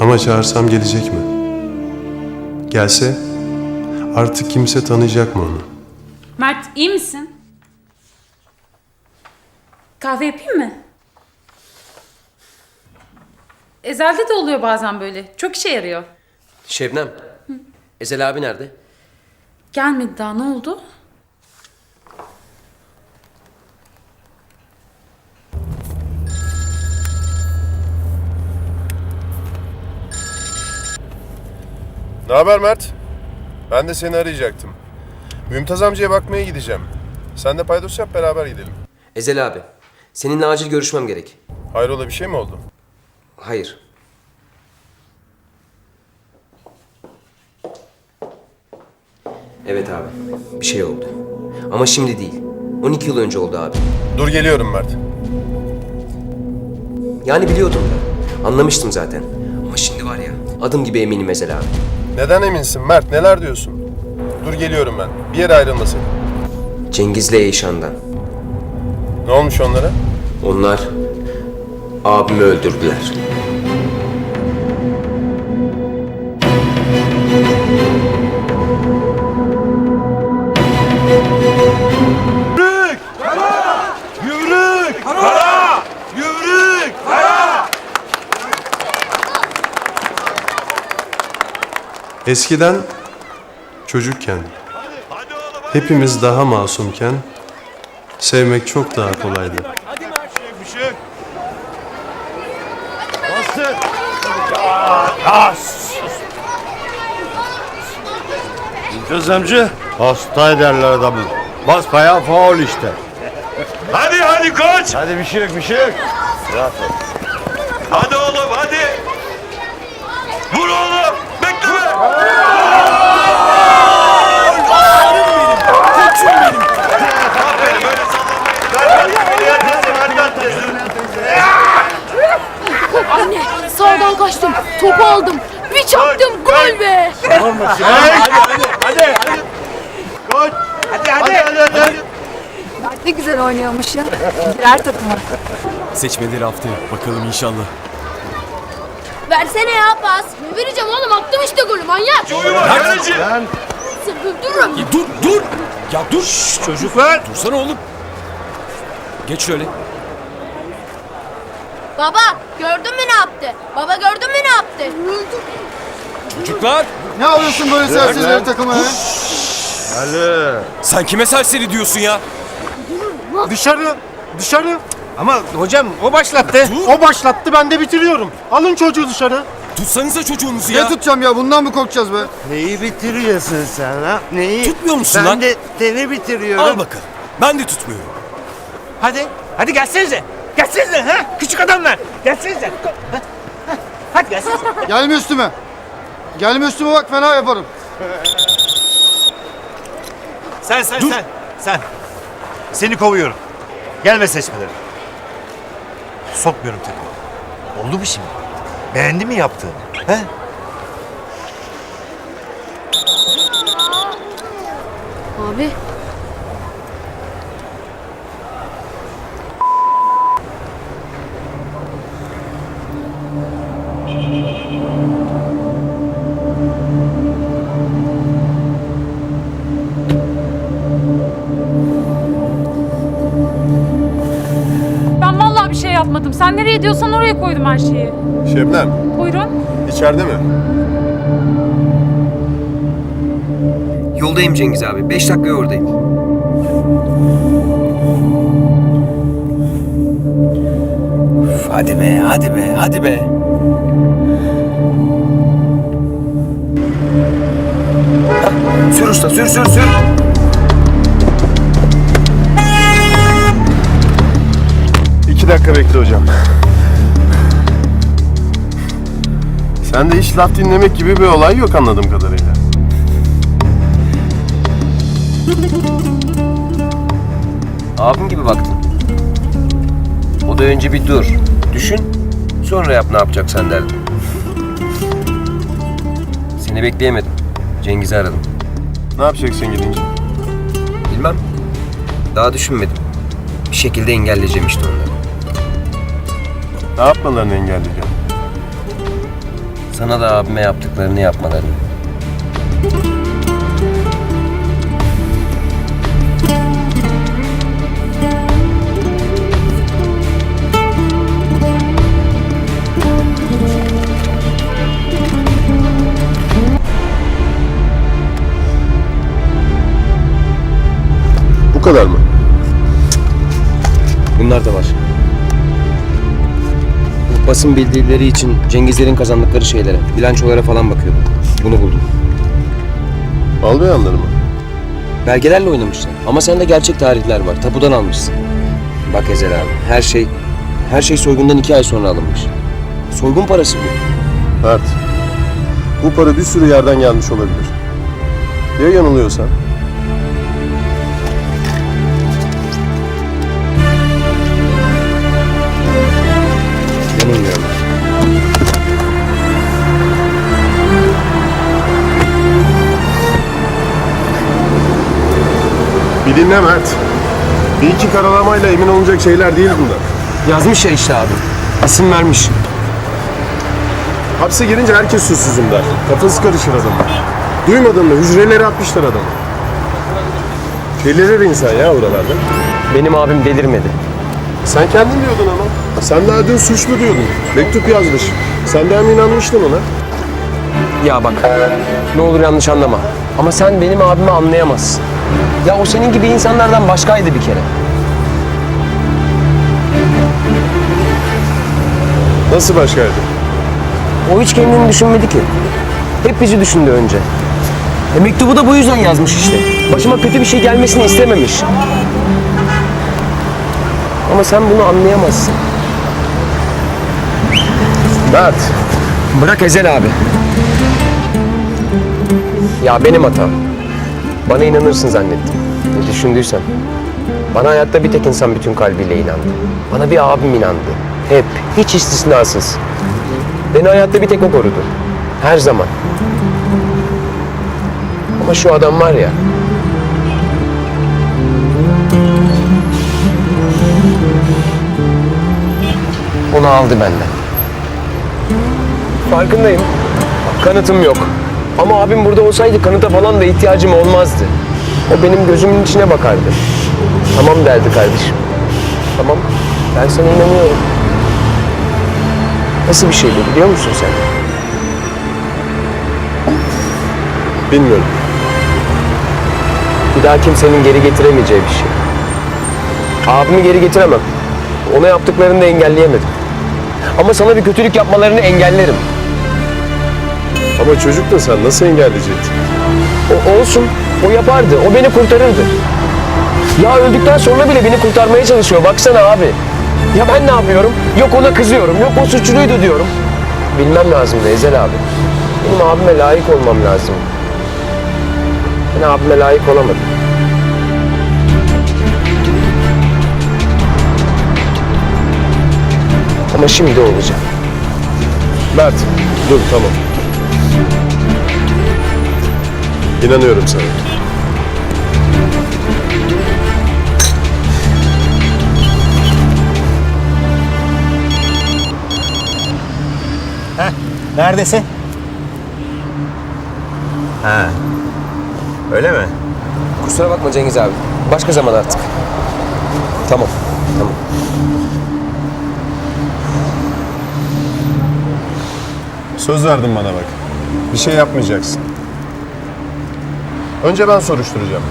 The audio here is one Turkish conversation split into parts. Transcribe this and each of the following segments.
Ama çağırsam gelecek mi? Gelse artık kimse tanıyacak mı onu? Mert iyi misin? Kahve yapayım mı? Ezel'de de oluyor bazen böyle. Çok işe yarıyor. Şebnem. Ezel abi nerede? Gelmedi daha ne oldu? Ne haber Mert? Ben de seni arayacaktım. Mümtaz amcaya bakmaya gideceğim. Sen de paydos yap beraber gidelim. Ezel abi. Seninle acil görüşmem gerek. Hayrola bir şey mi oldu? Hayır. Evet abi. Bir şey oldu. Ama şimdi değil. 12 yıl önce oldu abi. Dur geliyorum Mert. Yani biliyordum da. Anlamıştım zaten. Ama şimdi var ya. Adım gibi eminim Ezel abi. Neden eminsin Mert? Neler diyorsun? Dur geliyorum ben. Bir yere ayrılma sakın. Cengiz'le Eyşan'dan. Ne olmuş onlara? Onlar abimi öldürdüler. Eskiden çocukken hepimiz daha masumken sevmek çok daha kolaydı. Amca. Hasta ederler adamı. Basbayağı faul işte. Hadi hadi koç. Hadi bir şey yok bir şey yok. Rahat ol. Hadi oğlum hadi. Vur oğlum. Anne sağdan kaçtım. Topu aldım. Bir çaktım gol be. Ne güzel oynuyormuş ya. Girer takıma. Seçmeleri haftaya. Bakalım inşallah. Versene ya pas. Ne vereceğim oğlum attım işte golü manyak. Uyuma kaleci. Dururum. Ya dur dur. Ya dur. çocuklar. Dursana oğlum. Geç şöyle. Baba gördün mü ne yaptı? Baba gördün mü ne yaptı? Çocuklar. Ne alıyorsun böyle serserileri takıma ya? Hadi. Sen kime serseri diyorsun ya? Dışarı, dışarı. Ama hocam o başlattı. O başlattı ben de bitiriyorum. Alın çocuğu dışarı. Tutsanıza çocuğunuzu Ne ya. tutacağım ya bundan mı korkacağız be? Neyi bitiriyorsun sen ha? Neyi? Tutmuyor musun ben lan? de seni bitiriyorum. Al bakalım. Ben de tutmuyorum. Hadi, hadi gelsenize. Gelsenize ha? Küçük adamlar. Gelsenize. Ha, ha. Hadi gelsenize. Gelme üstüme. Gelme üstüme bak fena yaparım. Sen sen sen. Sen. Seni kovuyorum. Gelme seçmeleri. Sokmuyorum takımı. Oldu mu şimdi? Beğendi mi yaptığını? He? Abi. Yapmadım. Sen nereye diyorsan oraya koydum her şeyi. Şebnem, Buyurun. içeride mi? Yoldayım Cengiz abi. 5 dakikaya oradayım. Üf, hadi be, hadi be, hadi be. Sür usta, sür sür sür. İki dakika bekle hocam. Sende hiç laf dinlemek gibi bir olay yok anladığım kadarıyla. Abim gibi baktın. O da önce bir dur. Düşün. Sonra yap ne yapacaksan derdim. Seni bekleyemedim. Cengiz'i aradım. Ne yapacaksın gidince? Bilmem. Daha düşünmedim. Bir şekilde engelleyeceğim işte onları. Ne yapmalarını engelleyeceğim? Sana da abime yaptıklarını yapmalarını. Bu kadar mı? Bunlar da var. Basın bildirileri için Cengizlerin kazandıkları şeylere, bilançolara falan bakıyordum. Bunu buldum. Almayanları mı? Belgelerle oynamışlar. Ama sende gerçek tarihler var. Tapudan almışsın. Bak Ezel abi, her şey, her şey soygundan iki ay sonra alınmış. Soygun parası bu. Mert. Bu para bir sürü yerden gelmiş olabilir. Ya yanılıyorsan? Yanılmıyorum. Bir dinle Mert. Bir iki karalamayla emin olunacak şeyler değil bunlar. Yazmış ya işte abi. İsim vermiş. Hapse girince herkes suçsuzum der. Kafası karışır adamın. Duymadın mı? Hücreleri atmışlar adamı. Delirir insan ya oralarda. Benim abim delirmedi. Sen kendin diyordun ama. Sen daha dün suçlu diyordun. Mektup yazmış. Sen de hem inanmıştın ona. Ya bak, ne olur yanlış anlama. Ama sen benim abimi anlayamazsın. Ya o senin gibi insanlardan başkaydı bir kere. Nasıl başkaydı? O hiç kendini düşünmedi ki. Hep bizi düşündü önce. E mektubu da bu yüzden yazmış işte. Başıma kötü bir şey gelmesini istememiş. Ama sen bunu anlayamazsın. Mert. Bırak Ezel abi. Ya benim hatam. Bana inanırsın zannettim. Ne düşündüysen. Bana hayatta bir tek insan bütün kalbiyle inandı. Bana bir abim inandı. Hep, hiç istisnasız. Beni hayatta bir tek o korudu. Her zaman. Ama şu adam var ya. Onu aldı benden. Farkındayım. Kanıtım yok. Ama abim burada olsaydı kanıta falan da ihtiyacım olmazdı. O benim gözümün içine bakardı. Tamam derdi kardeşim. Tamam. Ben sana inanıyorum. Nasıl bir şey bu biliyor musun sen? Bilmiyorum. Bir daha kimsenin geri getiremeyeceği bir şey. Abimi geri getiremem. Ona yaptıklarını da engelleyemedim. Ama sana bir kötülük yapmalarını engellerim. Ama çocuk da sen nasıl engelleyecektin? O olsun. O yapardı. O beni kurtarırdı. Ya öldükten sonra bile beni kurtarmaya çalışıyor. Baksana abi. Ya ben ne yapıyorum? Yok ona kızıyorum. Yok o suçluydu diyorum. Bilmem lazımdı Ezel abi. Benim abime layık olmam lazım. Ben abime layık olamadım. Ama şimdi olacak. Mert. Dur tamam. İnanıyorum sana. Neredesin? Ha. Öyle mi? Kusura bakma Cengiz abi. Başka zaman artık. Tamam. Tamam. Söz verdin bana bak. Bir şey yapmayacaksın. Önce ben soruşturacağım.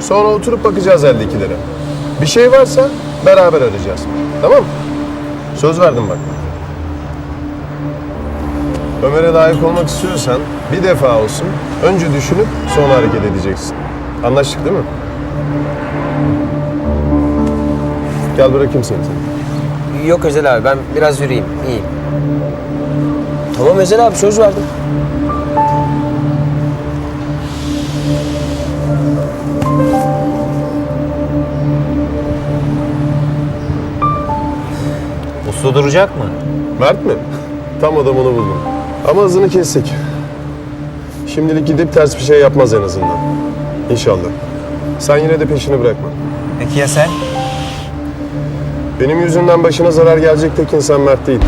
Sonra oturup bakacağız eldekilere. Bir şey varsa beraber arayacağız. Tamam mı? Söz verdim bak. Ömer'e layık olmak istiyorsan bir defa olsun önce düşünüp sonra hareket edeceksin. Anlaştık değil mi? Gel bırakayım seni. Yok Özel abi ben biraz yürüyeyim. İyiyim. Tamam Özel abi söz verdim. Uslu duracak mı? Mert mi? Tam adamını buldum. Ama hızını kestik. Şimdilik gidip ters bir şey yapmaz en azından. İnşallah. Sen yine de peşini bırakma. Peki ya sen? Benim yüzümden başına zarar gelecek tek insan Mert değil.